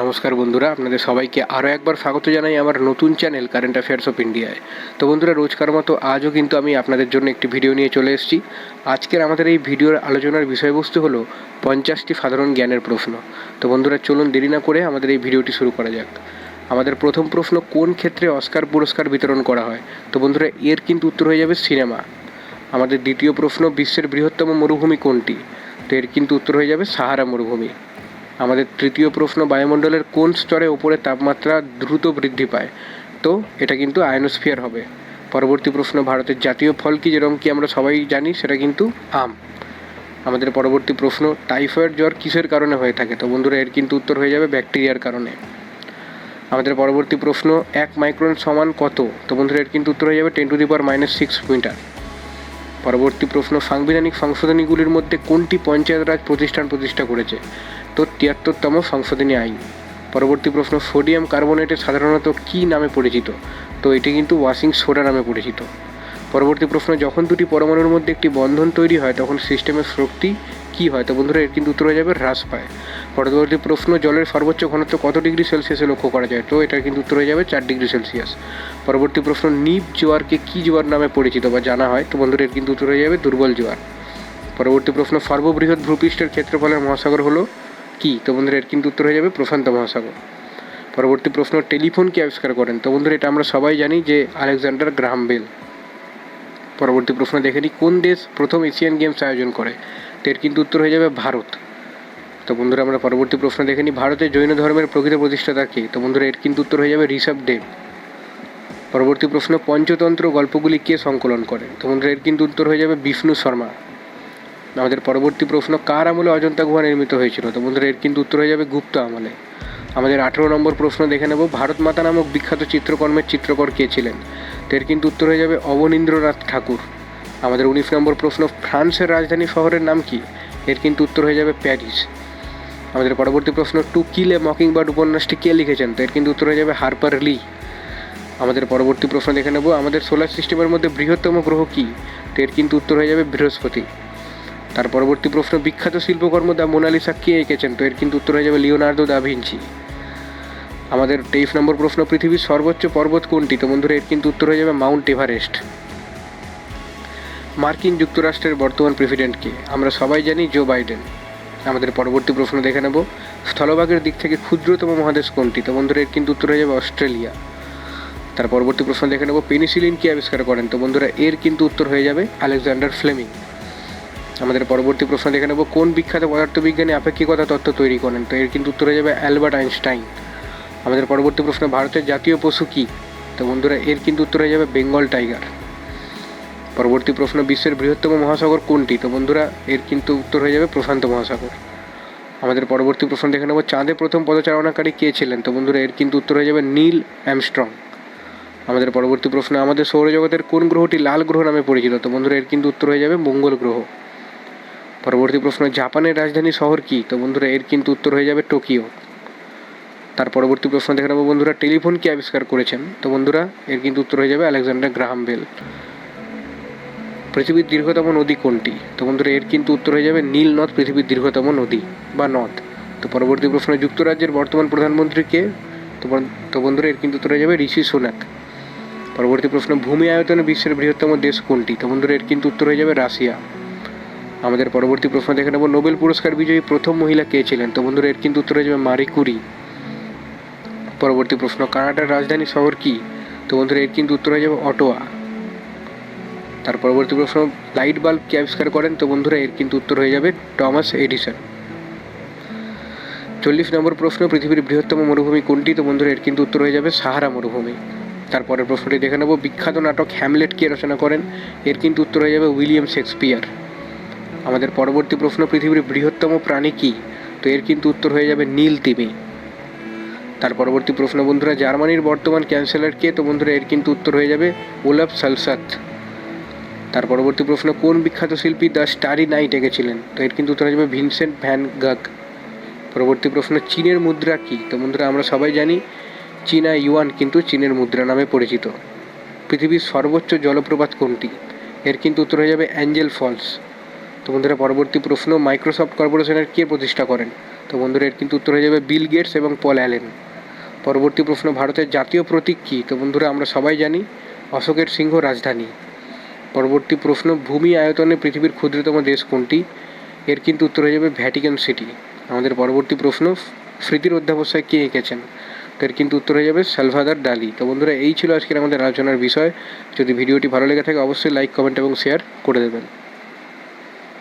নমস্কার বন্ধুরা, আপনাদের সবাইকে আরও একবার স্বাগত জানাই আমার নতুন চ্যানেল কারেন্ট অ্যাফেয়ার্স অফ ইন্ডিয়ায় তো বন্ধুরা, রোজকার মতো আজও কিন্তু আমি আপনাদের জন্য একটি ভিডিও নিয়ে চলে এসেছি। আজকের আমাদের এই ভিডিওর আলোচনার বিষয়বস্তু হলো পঞ্চাশটি সাধারণ জ্ঞানের প্রশ্ন। তো বন্ধুরা, চলুন দেরি না করে আমাদের এই ভিডিওটি শুরু করা যাক। আমাদের প্রথম প্রশ্ন, কোন ক্ষেত্রে অস্কার পুরস্কার বিতরণ করা হয়? তো বন্ধুরা, এর কিন্তু উত্তর হয়ে যাবে সিনেমা। আমাদের দ্বিতীয় প্রশ্ন, বিশ্বের বৃহত্তম মরুভূমি কোনটি? তো এর কিন্তু উত্তর হয়ে যাবে সাহারা মরুভূমি। আমাদের তৃতীয় প্রশ্ন, বায়ুমণ্ডলের কোন স্তরে ওপরে তাপমাত্রা দ্রুত বৃদ্ধি পায়? তো, এটা কিন্তু আয়নোস্ফিয়ার হবে। পরবর্তী প্রশ্ন, ভারতের জাতীয় ফল কি, যেরকম কি আমরা সবাই জানি, সেটা কিন্তু আম। আমাদের পরবর্তী প্রশ্ন, টাইফয়েড জ্বর কিসের কারণে হয়ে থাকে? তো বন্ধুরা, এর কিন্তু উত্তর হয়ে যাবে ব্যাকটেরিয়ার কারণে। আমাদের পরবর্তী প্রশ্ন, এক মাইক্রন সমান কত? তো বন্ধুরা, এর কিন্তু উত্তর হয়ে যাবে ten to the power minus six metre. পরবর্তী প্রশ্ন, সাংবিধানিক সংশোধনীগুলির মধ্যে কোনটি পঞ্চায়েত রাজ প্রতিষ্ঠান প্রতিষ্ঠা করেছে? তো তিয়াত্তরতম সংশোধনী আইন। পরবর্তী প্রশ্ন, সোডিয়াম কার্বনেটে সাধারণত কী নামে পরিচিত? তো এটি কিন্তু ওয়াশিং সোডা নামে পরিচিত। পরবর্তী প্রশ্ন, যখন দুটি পরমাণুর মধ্যে একটি বন্ধন তৈরি হয়, তখন সিস্টেমের শক্তি কী হয়? তো বন্ধুরা, এর কিন্তু উত্তর হয়ে যাবে, হ্রাস পায়। পরবর্তী প্রশ্ন, জলের সর্বোচ্চ ঘনত্ব কত ডিগ্রি সেলসিয়াসে লক্ষ্য করা যায়? তো এটার কিন্তু উত্তর হয়ে যাবে, চার ডিগ্রি সেলসিয়াস। পরবর্তী প্রশ্ন, নিপ জোয়ারকে কী জোয়ার নামে পরিচিত বা জানা হয়? তো বন্ধুরা, এর কিন্তু উত্তর হয়ে যাবে, দুর্বল জোয়ার। পরবর্তী প্রশ্ন, সর্ববৃহৎ ভূপৃষ্ঠের ক্ষেত্রফলের মহাসাগর হলো কি? তো বন্ধুরা, এর কিন্তু উত্তর হয়ে যাবে প্রশান্ত মহাসাগর। পরবর্তী প্রশ্ন, টেলিফোন কে আবিষ্কার করেন? তো বন্ধুরা, এটা আমরা সবাই জানি যে আলেকজান্ডার গ্রাহাম বেল। পরবর্তী প্রশ্ন দেখে নিই, কোন দেশ প্রথম এশিয়ান গেমস আয়োজন করে? তো এর কিন্তু উত্তর হয়ে যাবে ভারত। তো বন্ধুরা, আমরা পরবর্তী প্রশ্ন দেখে নিই, ভারতের জৈন ধর্মের প্রকৃত প্রতিষ্ঠাতা কে? তো বন্ধুরা, এর কিন্তু উত্তর হয়ে যাবে ঋষভ দেব। পরবর্তী প্রশ্ন, পঞ্চতন্ত্র গল্পগুলি কে সংকলন করে? তো বন্ধুরা, এর কিন্তু উত্তর হয়ে যাবে বিষ্ণু শর্মা। আমাদের পরবর্তী প্রশ্ন, কার আমলে অজন্তা গুহা নির্মিত হয়েছিল? তো বন্ধুরা, এর কিন্তু উত্তর হয়ে যাবে গুপ্ত আমলে। আমাদের আঠেরো নম্বর প্রশ্ন দেখে নেব। ভারত মাতা নামক বিখ্যাত চিত্রকর্মের চিত্রকর কে ছিলেন? তো এর কিন্তু উত্তর হয়ে যাবে অবনীন্দ্রনাথ ঠাকুর। আমাদের উনিশ নম্বর প্রশ্ন, ফ্রান্সের রাজধানী শহরের নাম কি? এর কিন্তু উত্তর হয়ে যাবে প্যারিস। আমাদের পরবর্তী প্রশ্ন টু কিলে মকিং বার্ড উপন্যাসটি কে লিখেছেন? তো এর কিন্তু উত্তর হয়ে যাবে হারপার লি। আমাদের পরবর্তী প্রশ্ন দেখে নেব। আমাদের সোলার সিস্টেমের মধ্যে বৃহত্তম গ্রহ কী? তো এর কিন্তু উত্তর হয়ে যাবে বৃহস্পতি। তার পরবর্তী প্রশ্ন, বিখ্যাত শিল্পকর্ম দ্য মোনালিসা কে এঁকেছেন? তো এর কিন্তু উত্তর হয়ে যাবে লিওনার্দো দা ভিঞ্চি আমাদের তেইশ নম্বর প্রশ্ন, পৃথিবীর সর্বোচ্চ পর্বত কোনটি? তো বন্ধুরা, এর কিন্তু উত্তর হয়ে যাবে মাউন্ট এভারেস্ট। মার্কিন যুক্তরাষ্ট্রের বর্তমান প্রেসিডেন্টকে আমরা সবাই জানি জো বাইডেন। আমাদের পরবর্তী প্রশ্ন দেখে নেব। স্থলভাগের দিক থেকে ক্ষুদ্রতম মহাদেশ কোনটি? তো বন্ধুরা, এর কিন্তু উত্তর হয়ে যাবে অস্ট্রেলিয়া। তার পরবর্তী প্রশ্ন দেখে নেব, পেনিসিলিন কি আবিষ্কার করেন? তো বন্ধুরা, এর কিন্তু উত্তর হয়ে যাবে আলেকজান্ডার ফ্লেমিং। আমাদের পরবর্তী প্রশ্ন দেখে নেব, কোন বিখ্যাত পদার্থবিজ্ঞানী আপেক্ষিকতা তত্ত্ব তৈরি করেন? তো এর কিন্তু উত্তর যাবে অ্যালবার্ট আইনস্টাইন। আমাদের পরবর্তী প্রশ্ন, ভারতের জাতীয় পশু কী? তো বন্ধুরা, এর কিন্তু উত্তর যাবে বেঙ্গল টাইগার। পরবর্তী প্রশ্ন, বিশ্বের বৃহত্তম মহাসাগর কোনটি? তো বন্ধুরা, এর কিন্তু উত্তর হয়ে যাবে প্রশান্ত মহাসাগর। আমাদের পরবর্তী প্রশ্ন দেখে নেব, চাঁদে প্রথম পদচারণাকারী কে ছিলেন? তো বন্ধুরা, এর কিন্তু উত্তর হয়ে যাবে নীল অ্যামস্ট্রং। আমাদের পরবর্তী প্রশ্ন, আমাদের সৌরজগতের কোন গ্রহটি লাল গ্রহ নামে পরিচিত? তো বন্ধুরা, এর কিন্তু উত্তর হয়ে যাবে মঙ্গল গ্রহ। পরবর্তী প্রশ্ন, জাপানের রাজধানী শহর কি? তো বন্ধুরা, এর কিন্তু উত্তর হয়ে যাবে টোকিও। তার পরবর্তী প্রশ্ন দেখে নেব বন্ধুরা, টেলিফোন কি আবিষ্কার করেছেন? তো বন্ধুরা, এর কিন্তু উত্তর হয়ে যাবে আলেকজান্ডার গ্রাহাম বেল। পৃথিবীর দীর্ঘতম নদী কোনটি? তো বন্ধুরা, এর কিন্তু উত্তর হয়ে যাবে নীল নদ, পৃথিবীর দীর্ঘতম নদী বা নদ। তো পরবর্তী প্রশ্ন, যুক্তরাজ্যের বর্তমান প্রধানমন্ত্রী কে? তো বন- তো বন্ধুরা, এর কিন্তু উত্তর হয়ে যাবে ঋষি সোনাক। পরবর্তী প্রশ্ন, ভূমি আয়তনে বিশ্বের বৃহত্তম দেশ কোনটি? তো বন্ধুরা, এর কিন্তু উত্তর হয়ে যাবে রাশিয়া। আমাদের পরবর্তী প্রশ্ন দেখে নেব। নোবেল পুরস্কার বিজয়ী প্রথম মহিলা কে ছিলেন? তো বন্ধুরা, এর কিন্তু উত্তরে যাবে মারি কুরি। পরবর্তী প্রশ্ন, কানাডার রাজধানী শহর কি? তো বন্ধুরা, এর কিন্তু উত্তর হয়ে যাবে অটোয়া। তার পরবর্তী প্রশ্ন, লাইট বাল্ব কে আবিষ্কার করেন? তো বন্ধুরা, এর কিন্তু উত্তর হয়ে যাবে টমাস এডিসন। চল্লিশ নম্বর প্রশ্ন, পৃথিবীর বৃহত্তম মরুভূমি কোনটি? তো বন্ধুরা, এর কিন্তু উত্তর হয়ে যাবে সাহারা মরুভূমি। তারপরের প্রশ্নটি দেখে নেব। বিখ্যাত নাটক হ্যামলেট কে রচনা করেন? এর কিন্তু উত্তর হয়ে যাবে উইলিয়াম শেক্সপিয়ার। আমাদের পরবর্তী প্রশ্ন, পৃথিবীর বৃহত্তম প্রাণী কি? তো এর কিন্তু উত্তর হয়ে যাবে নীল তিমি। তার পরবর্তী প্রশ্ন, বন্ধুরা, জার্মানির বর্তমান ক্যান্সেলর কে? তো বন্ধুরা, এর কিন্তু উত্তর হয়ে যাবে ওলাফ সালসাত। তার পরবর্তী প্রশ্ন, কোন বিখ্যাত শিল্পী দ্য স্টারি নাইট এঁকেছিলেন? তো এর কিন্তু উত্তর হয়ে যাবে ভিনসেন্ট ভ্যান গাগ। পরবর্তী প্রশ্ন, চীনের মুদ্রা কি? তো বন্ধুরা, আমরা সবাই জানি চীনা ইউয়ান কিন্তু চীনের মুদ্রা নামে পরিচিত। পৃথিবীর সর্বোচ্চ জলপ্রপাত কোনটি? এর কিন্তু উত্তর হয়ে যাবে অ্যাঞ্জেল ফলস। তো বন্ধুরা, পরবর্তী প্রশ্ন মাইক্রোসফট কর্পোরেশনের কে প্রতিষ্ঠা করেন? তো বন্ধুরা, এর কিন্তু উত্তর হয়ে যাবে বিল গেটস এবং পল অ্যালেন পরবর্তী প্রশ্ন, ভারতের জাতীয় প্রতীক কী? তো বন্ধুরা, আমরা সবাই জানি অশোকের সিংহ রাজধানী। পরবর্তী প্রশ্ন, ভূমি আয়তনে পৃথিবীর ক্ষুদ্রতম দেশ কোনটি? এর কিন্তু উত্তর হয়ে যাবে ভ্যাটিকান সিটি আমাদের পরবর্তী প্রশ্ন, স্মৃতির অধ্যাবসায় কে এঁকেছেন? তো এর কিন্তু উত্তর হয়ে যাবে সালভাদার ডালি তো বন্ধুরা, এই ছিল আজকের আমাদের আলোচনার বিষয়। যদি ভিডিওটি ভালো লেগে থাকে, অবশ্যই লাইক কমেন্ট এবং শেয়ার করে দেবেন।